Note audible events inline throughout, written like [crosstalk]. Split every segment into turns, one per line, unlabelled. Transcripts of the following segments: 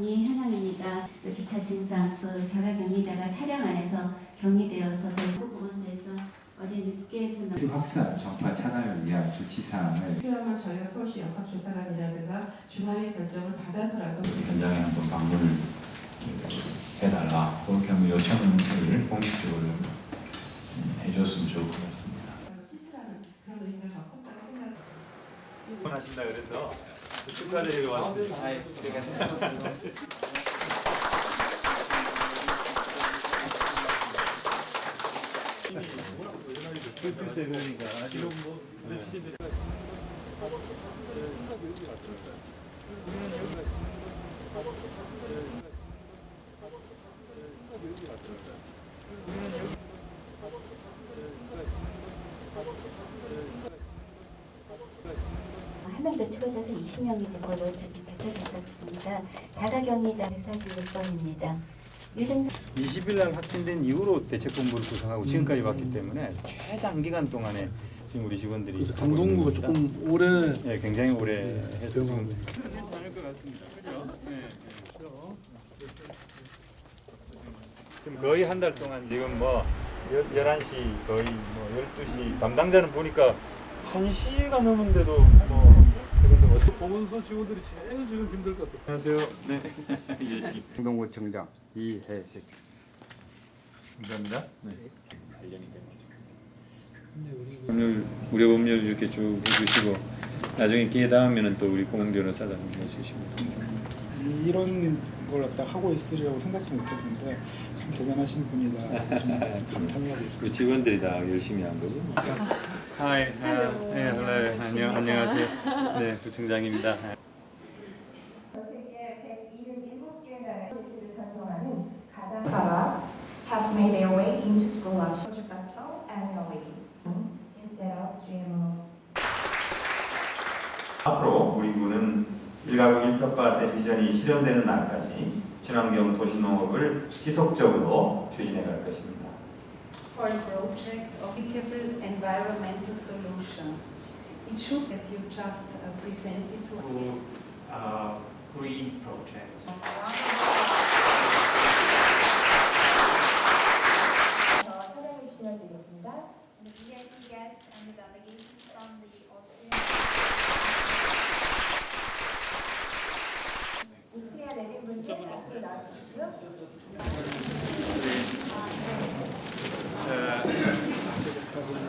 이 현황입니다. 또 기타 증상, 그 자가 격리자가 차량 안에서 격리되어서 보건소에서 어제 늦게
그수 확산, 전파 차단을 위한 조치 사항을
필요하면 저희가 서울시 역학조사관이라든가 중앙의 결정을 받아서라도
현장에 한번 방문을 해달라. 그렇게 한번 요청을 공식적으로 해줬으면 좋을 것 같습니다.
시술하는 그런 의미가 더 컸다고 생각합니다.
하신다 그래서 축하드리고 왔습니다.
한 명 더 추가돼서 20명이 된 걸로 지금 발표됐었습니다. 자가격리자 146번입니다. 유증상
20일 날 확진된 이후로 대책본부를 구성하고 지금까지 왔기 때문에 최장기간 동안에 지금 우리 직원들이
강동구가. 조금 오래
예, 굉장히 오래 해서 지금. 괜찮을 것 같습니다. 그죠? 예, 예. 지금 거의 한 달 동안 지금 뭐 열- 11시 거의 뭐 12시 담당자는 보니까 1시가 넘은데도 뭐 뭐 [laughs]
보건소 직원들이 제일 지금 힘들 것 같아요.
안녕하세요. 네. [laughs] 열심히.
동구청장 이혜식
감사합니다. 네. 관련이 되는 거죠. 오늘 우리 법률 이렇게 쭉 해주시고 나중에 기회 닿으면은 또 우리 공항 변호사도 한번 해주시면 감사합니다.
이런 걸 갖다 하고 있으리라고 생각도 못했는데 참 대단하신 분이다 감탄하고 있습니다.
우리 직원들이 다 열심히 한 거죠. [laughs] 하이, [laughs] 네, 헬로, 안녕, 안녕하세요. 네, 구청장입니다.
세계 177개 나라의 프로젝트를 선정하는 가장 products have made their way into school lunch Portugal annually instead of GMOs.
앞으로 우리 군은 일가구 일터밭의 비전이 실현되는 날까지 친환경 도시농업을 지속적으로 추진해 갈 것입니다.
For a project of applicable environmental solutions. It should that you just uh, presented to
uh, green project.
더 촬영해 주시면 되겠습니다.
the VIP guests and the delegations from the Austrian
오스트리아 내빈분들 앞으로 나와주시고요.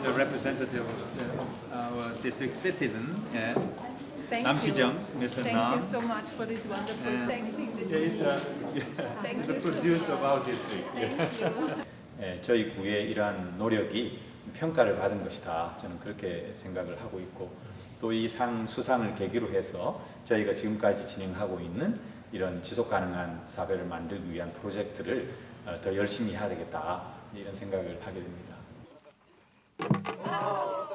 the representative of our district citizen, yeah,
Thank
남시정,
you.
Mr.
Thank
Nam.
you so much for this wonderful
Uh,
thanking the
Yeah, he's the,
Thank
he's the
you so
producer
much.
of our district.
Thank you.
예, 저희 구의 이러한 노력이 평가를 받은 것이다. 저는 그렇게 생각을 하고 있고 또 이 상 수상을 계기로 해서 저희가 지금까지 진행하고 있는 이런 지속 가능한 사회를 만들기 위한 프로젝트를 어, 더 열심히 해야 되겠다 이런 생각을 하게 됩니다. 아,